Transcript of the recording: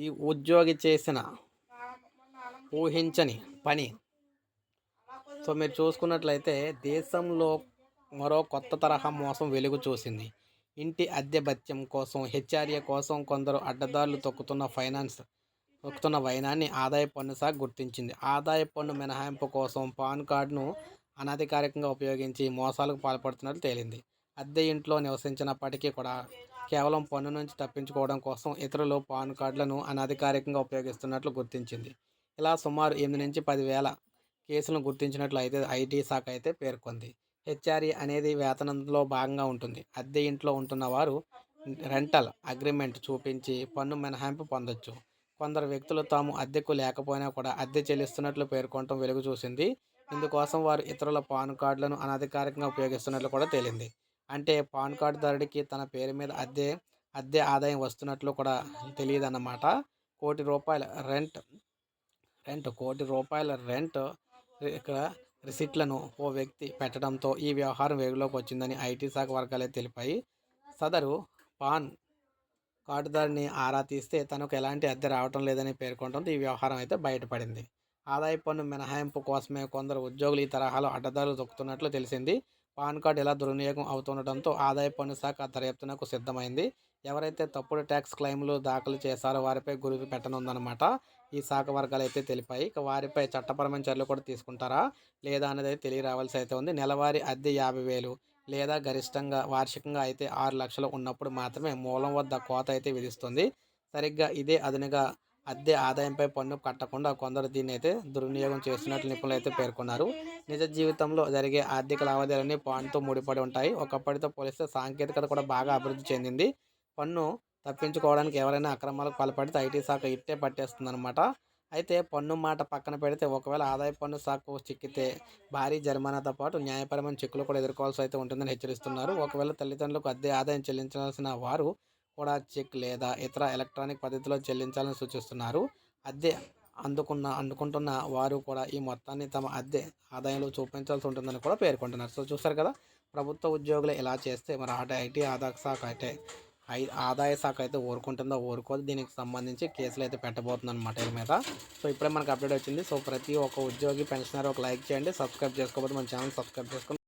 ఈ ఉద్యోగి చేసిన ఊహించని పని. సో మీరు చూసుకున్నట్లయితే దేశంలో మరో కొత్త తరహా మోసం వెలుగు చూసింది. ఇంటి అద్దె భత్యం కోసం హెచ్ఆర్ఏ కోసం కొందరు అడ్డదారులు తొక్కుతున్న ఫైనాన్స్ తొక్కుతున్న వైనాన్ని ఆదాయ పన్ను శాఖ గుర్తించింది. ఆదాయ పన్ను మినహాయింపు కోసం పాన్ కార్డును అనధికారికంగా ఉపయోగించి మోసాలకు పాల్పడుతున్నట్లు తేలింది. అద్దె ఇంట్లో నివసించినప్పటికీ కూడా కేవలం పన్ను నుంచి తప్పించుకోవడం కోసం ఇతరులు పాన్ కార్డులను అనధికారికంగా ఉపయోగిస్తున్నట్లు గుర్తించింది. ఇలా సుమారు ఎనిమిది నుంచి పదివేల కేసులను గుర్తించినట్లు అయితే ఐటీ శాఖ అయితే పేర్కొంది. హెచ్ఆర్ఈ అనేది వేతనంలో భాగంగా ఉంటుంది. అద్దె ఇంట్లో ఉంటున్న వారు రెంటల్ అగ్రిమెంట్ చూపించి పన్ను మినహాయింపు పొందొచ్చు. కొందరు వ్యక్తులు తాము అద్దెకు లేకపోయినా కూడా అద్దె చెల్లిస్తున్నట్లు పేర్కొనడం వెలుగు చూసింది ఇందుకోసం వారు ఇతరుల పాన్ కార్డులను అనధికారికంగా ఉపయోగిస్తున్నట్లు కూడా తేలింది. అంటే పాన్ కార్డుదారుడికి తన పేరు మీద అద్దె అద్దె ఆదాయం వస్తున్నట్లు కూడా తెలియదు అన్నమాట కోటి రూపాయల రెంట్ రెంట్ కోటి రూపాయల రెంట్ ఇక్కడ రిసిట్లను ఓ వ్యక్తి పెట్టడంతో ఈ వ్యవహారం వేగులోకి వచ్చిందని ఐటీ శాఖ వర్గాలే తెలిపాయి. సదరు పాన్ కార్డుదారుని ఆరా తీస్తే తనకు ఎలాంటి అద్దె రావటం లేదని పేర్కొనడంతో ఈ వ్యవహారం అయితే బయటపడింది. ఆదాయ పన్ను మినహాయింపు కోసమే కొందరు ఉద్యోగులు ఈ తరహాలో అడ్డదారులు దొక్కుతున్నట్లు తెలిసింది. పాన్ కార్డు ఇలా దుర్వినియోగం అవుతుండటంతో ఆదాయ పన్ను శాఖ దర్యాప్తునకు సిద్ధమైంది. ఎవరైతే తప్పుడు ట్యాక్స్ క్లెయిమ్లు దాఖలు చేశారో వారిపై గురి పెట్టనుందనమాట ఈ శాఖ వర్గాలు అయితే తెలిపాయి. ఇక వారిపై చట్టపరమైన చర్యలు కూడా తీసుకుంటారా? లేదా అనేది అయితే తెలియరావాల్సి అయితే ఉంది. నెలవారీ అద్దె యాభై వేలు లేదా గరిష్టంగా వార్షికంగా అయితే ఆరు లక్షలు ఉన్నప్పుడు మాత్రమే మూలం వద్ద కోత అయితే విధిస్తుంది. సరిగ్గా ఇదే అదునుగా అద్దె ఆదాయంపై పన్ను కట్టకుండా కొందరు దీన్ని అయితే దుర్వినియోగం చేస్తున్నట్లు నిపుణులు అయితే పేర్కొన్నారు. నిజ జీవితంలో జరిగే ఆర్థిక లావాదేవీలన్నీ పాన్తో ముడిపడి ఉంటాయి. ఒకప్పటితో పోలిస్తే సాంకేతికత కూడా బాగా అభివృద్ధి చెందింది. పన్ను తప్పించుకోవడానికి ఎవరైనా అక్రమాలకు పాల్పడితే ఐటీ శాఖ ఇట్టే పట్టేస్తుందన్నమాట. అయితే పన్ను మాట పక్కన పెడితే ఒకవేళ ఆదాయ పన్ను సాకు చిక్కితే భారీ జరిమానాతో పాటు న్యాయపరమైన చిక్కులు కూడా ఎదుర్కోవాల్సి అయితే ఉంటుందని హెచ్చరిస్తున్నారు. ఒకవేళ తల్లిదండ్రులకు అద్దె ఆదాయం చెల్లించాల్సిన వారు కూడా చెక్ లేదా ఇతర ఎలక్ట్రానిక్ పద్ధతిలో చెల్లించాలని సూచిస్తున్నారు. అద్దె అందుకున్న అందుకుంటున్న వారు కూడా ఈ మొత్తాన్ని తమ అద్దె ఆదాయంలో చూపించాల్సి ఉంటుందని కూడా పేర్కొంటున్నారు. సో చూస్తారు కదా ప్రభుత్వ ఉద్యోగులు ఇలా చేస్తే మరి అటు ఐటీ ఆదాయ శాఖ అయితే ఐ ఆదాయ శాఖ అయితే ఊరుకుంటుందో ఊరుకోదు దీనికి సంబంధించి కేసులు అయితే పెట్టబోతుంది అనమాట వీళ్ళ మీద. సో ఇప్పుడే మనకు అప్డేట్ వచ్చింది. సో ప్రతి ఒక్క ఉద్యోగి పెన్షనర్ ఒక లైక్ చేయండి. సబ్స్క్రైబ్ చేసుకోకపోతే మన ఛానల్ సబ్స్క్రైబ్ చేసుకోండి